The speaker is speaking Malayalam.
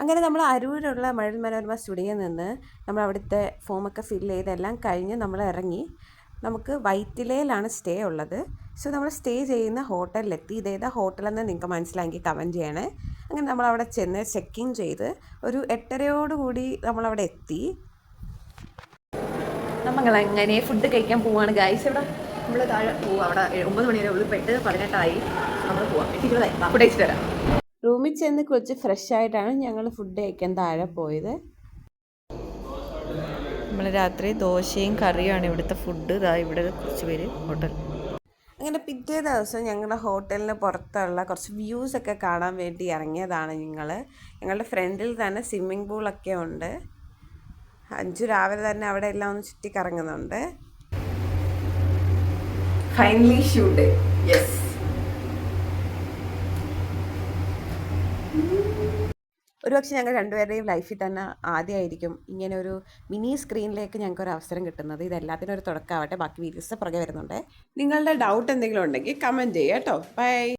അങ്ങനെ നമ്മൾ അരൂരുള്ള മഴൽ മനോരമ സ്റ്റുഡിയോയിൽ നിന്ന് നമ്മൾ അവിടുത്തെ ഫോമൊക്കെ ഫിൽ ചെയ്തെല്ലാം കഴിഞ്ഞ് നമ്മൾ ഇറങ്ങി. നമുക്ക് വൈറ്റിലയിലാണ് സ്റ്റേ ഉള്ളത്. സോ നമ്മൾ സ്റ്റേ ചെയ്യുന്ന ഹോട്ടലിലെത്തി. ഇതേതാ ഹോട്ടലെന്ന് നിങ്ങൾക്ക് മനസ്സിലാക്കി കമന്റ് ചെയ്യണേ. അങ്ങനെ നമ്മൾ അവിടെ ചെന്ന് ഇൻ ചെയ്ത് ഒരു എട്ടരയോടുകൂടി നമ്മളവിടെ എത്തി. നമ്മളെങ്ങനെ ഫുഡ് കഴിക്കാൻ പോവാണ്. ഗൈസ് ഇവിടെ നമ്മൾ താഴെ പോവും. അവിടെ ഒമ്പത് മണി വരെ ഉള്ളിൽ പെട്ട് പതിനെട്ടായി. നമ്മൾ പോവാം. ഫുഡ് കഴിച്ചിട്ട് വരാം. റൂമിൽ ചെന്ന് കുറച്ച് ഫ്രഷ് ആയിട്ടാണ് ഞങ്ങൾ ഫുഡ് കഴിക്കാൻ താഴെ പോയത്. നമ്മൾ രാത്രി ദോശയും കറിയുമാണ് ഇവിടുത്തെ ഫുഡ് ഇതാ ഇവിടെ കുറച്ച് പേര് ഹോട്ടൽ അങ്ങനെ പിറ്റേ ദിവസം ഞങ്ങളുടെ ഹോട്ടലിന് പുറത്തുള്ള കുറച്ച് വ്യൂസ് ഒക്കെ കാണാൻ വേണ്ടി ഇറങ്ങിയതാണ് ഞങ്ങൾ ഞങ്ങളുടെ ഫ്രണ്ടിൽ തന്നെ സ്വിമ്മിംഗ് പൂളൊക്കെ ഉണ്ട്. അഞ്ചു രാവിലെ തന്നെ അവിടെ എല്ലാം ഒന്ന് ചുറ്റി കറങ്ങുന്നുണ്ട് ഫൈനലി ഷൂട്ട് യെസ് ഒരുപക്ഷെ ഞങ്ങൾ രണ്ടുപേരുടെയും ലൈഫിൽ തന്നെ ആദ്യമായിരിക്കും ഇങ്ങനെ ഒരു മിനി സ്ക്രീനിലേക്ക് ഞങ്ങൾക്ക് ഒരു അവസരം കിട്ടുന്നത്. ഇതെല്ലാത്തിനും ഒരു തുടക്കമാവട്ടെ. ബാക്കി വീഡിയോസ് പുറകെ വരുന്നുണ്ട്. നിങ്ങളുടെ ഡൗട്ട് എന്തെങ്കിലും ഉണ്ടെങ്കിൽ കമന്റ് ചെയ്യാം കേട്ടോ ബൈ